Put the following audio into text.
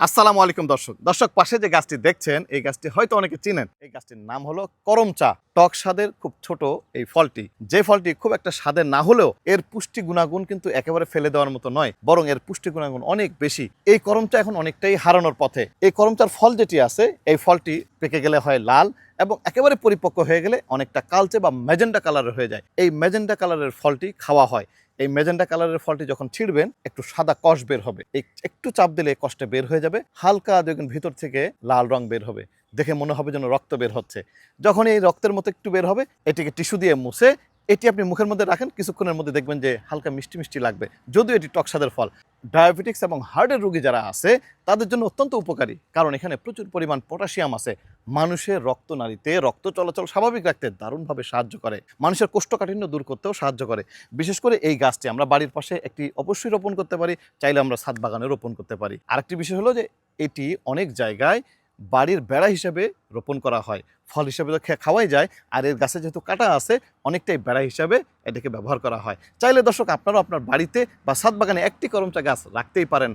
আসসালামু আলাইকুম দর্শক। দর্শক, পাশে যে গাছটি দেখছেন, এই গাছটি হয়তো অনেকে চিনেন। এই গাছটির নাম হলো করম চা টক স্বাদের খুব ছোট এই ফলটি। যে ফলটি খুব একটা স্বাদের না হলেও এর পুষ্টি গুণাগুণ কিন্তু একেবারে ফেলে দেওয়ার মতো নয়, বরং এর পুষ্টি গুণাগুণ অনেক বেশি। এই করম চা এখন অনেকটাই হারানোর পথে। এই করম চার ফল যেটি আছে, এই ফলটি পেকে গেলে হয় লাল এবং একেবারে পরিপক্ক হয়ে গেলে অনেকটা কালচে বা ম্যাজেন্ডা কালারের হয়ে যায়। এই ম্যাজেন্ডা কালারের ফলটি খাওয়া হয়। এই মেজেন্ডা কালারের ফলটি যখন ছিঁড়বেন, একটু সাদা কষ বের হবে। এই একটু চাপ দিলে কষ্টে বের হয়ে যাবে। হালকা দেখবেন ভিতর থেকে লাল রং বের হবে। দেখে মনে হবে যেন রক্ত বের হচ্ছে। যখন এই রক্তের মতো একটু বের হবে, এটিকে টিস্যু দিয়ে মুছে এটি আপনি মুখের মধ্যে রাখেন, কিছুক্ষণের মধ্যে দেখবেন যে হালকা মিষ্টি মিষ্টি লাগবে। যদিও এটি টক স্বাদের ফল। ডায়াবেটিক্স এবং হার্টের রোগী যারা আছে, তাদের জন্য অত্যন্ত উপকারী। কারণ এখানে প্রচুর পরিমাণ পটাশিয়াম আছে। মানুষের রক্ত নারীতে রক্ত চলাচল স্বাভাবিক রাখতে দারুণভাবে সাহায্য করে। মানুষের কোষ্ঠকাঠিন্য দূর করতেও সাহায্য করে। বিশেষ করে এই গাছটি আমরা বাড়ির পাশে একটি অবশ্যই রোপণ করতে পারি। চাইলে আমরা ছাদ বাগানে রোপণ করতে পারি। আরেকটি বিষয় হলো যে এটি অনেক জায়গায় বাড়ির বেড়া হিসাবে রোপণ করা হয়। ফল হিসাবে তো খাওয়াই যায়, আর এর গাছে যেহেতু কাটা আছে, অনেকটাই বেড়া হিসাবে এটাকে ব্যবহার করা হয়। চাইলে দর্শক, আপনারাও আপনার বাড়িতে বা সাত বাগানে একটি করমচা গাছ রাখতেই পারেন।